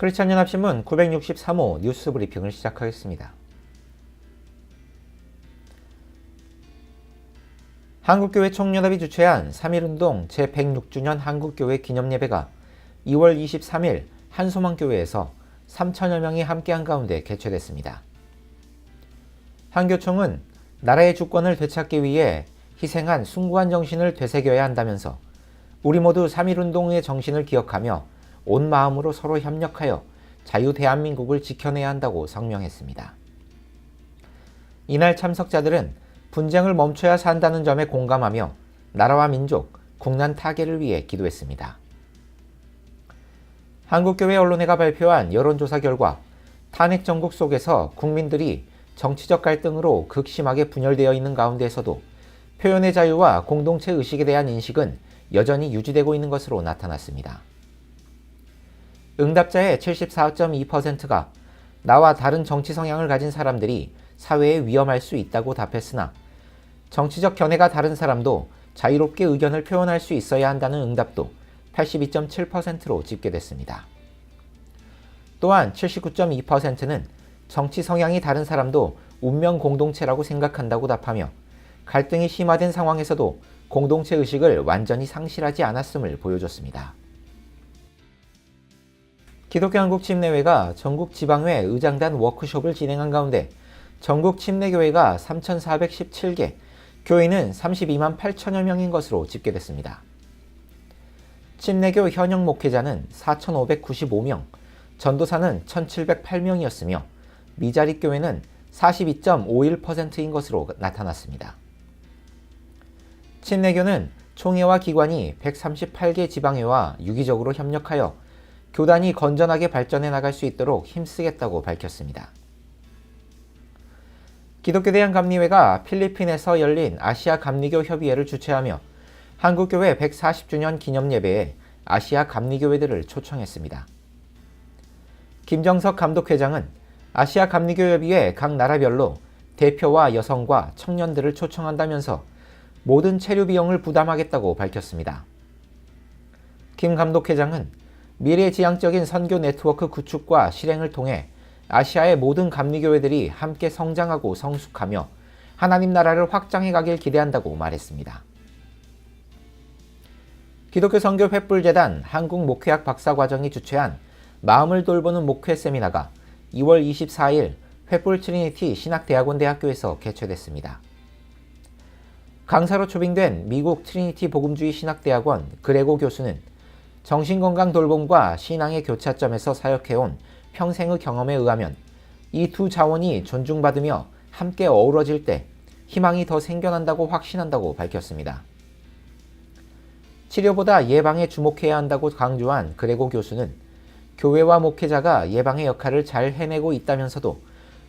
크리스찬 연합신문 963호 뉴스 브리핑을 시작하겠습니다. 한국교회 총연합이 주최한 3.1운동 제106주년 한국교회 기념예배가 2월 23일 한소망교회에서 3천여 명이 함께한 가운데 개최됐습니다. 한교총은 나라의 주권을 되찾기 위해 희생한 숭고한 정신을 되새겨야 한다면서 우리 모두 3.1운동의 정신을 기억하며 온 마음으로 서로 협력하여 자유 대한민국을 지켜내야 한다고 성명했습니다. 이날 참석자들은 분쟁을 멈춰야 산다는 점에 공감하며 나라와 민족, 국난 타개를 위해 기도했습니다. 한국교회 언론회가 발표한 여론조사 결과 탄핵 정국 속에서 국민들이 정치적 갈등으로 극심하게 분열되어 있는 가운데에서도 표현의 자유와 공동체 의식에 대한 인식은 여전히 유지되고 있는 것으로 나타났습니다. 응답자의 74.2%가 나와 다른 정치 성향을 가진 사람들이 사회에 위험할 수 있다고 답했으나 정치적 견해가 다른 사람도 자유롭게 의견을 표현할 수 있어야 한다는 응답도 82.7%로 집계됐습니다. 또한 79.2%는 정치 성향이 다른 사람도 운명 공동체라고 생각한다고 답하며 갈등이 심화된 상황에서도 공동체 의식을 완전히 상실하지 않았음을 보여줬습니다. 기독교 한국 침례회가 전국 지방회 의장단 워크숍을 진행한 가운데 전국 침례교회가 3,417개, 교인은 32만 8천여 명인 것으로 집계됐습니다. 침례교 현역 목회자는 4,595명, 전도사는 1,708명이었으며 미자립 교회는 42.51%인 것으로 나타났습니다. 침례교는 총회와 기관이 138개 지방회와 유기적으로 협력하여 교단이 건전하게 발전해 나갈 수 있도록 힘쓰겠다고 밝혔습니다. 기독교 대한 감리회가 필리핀에서 열린 아시아 감리교 협의회를 주최하며 한국교회 140주년 기념 예배에 아시아 감리교회들을 초청했습니다. 김정석 감독회장은 아시아 감리교협의회 각 나라별로 대표와 여성과 청년들을 초청한다면서 모든 체류 비용을 부담하겠다고 밝혔습니다. 김 감독회장은 미래지향적인 선교 네트워크 구축과 실행을 통해 아시아의 모든 감리교회들이 함께 성장하고 성숙하며 하나님 나라를 확장해 가길 기대한다고 말했습니다. 기독교 선교 횃불재단 한국 목회학 박사과정이 주최한 마음을 돌보는 목회 세미나가 2월 24일 횃불 트리니티 신학대학원 대학교에서 개최됐습니다. 강사로 초빙된 미국 트리니티 복음주의 신학대학원 그레고 교수는 정신건강 돌봄과 신앙의 교차점에서 사역해온 평생의 경험에 의하면 이 두 자원이 존중받으며 함께 어우러질 때 희망이 더 생겨난다고 확신한다고 밝혔습니다. 치료보다 예방에 주목해야 한다고 강조한 그레고 교수는 교회와 목회자가 예방의 역할을 잘 해내고 있다면서도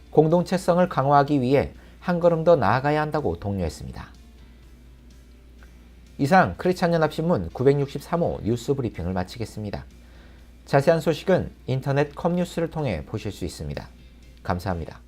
공동체성을 강화하기 위해 한 걸음 더 나아가야 한다고 독려했습니다. 이상 크리스찬연합신문 963호 뉴스 브리핑을 마치겠습니다. 자세한 소식은 인터넷 컴뉴스를 통해 보실 수 있습니다. 감사합니다.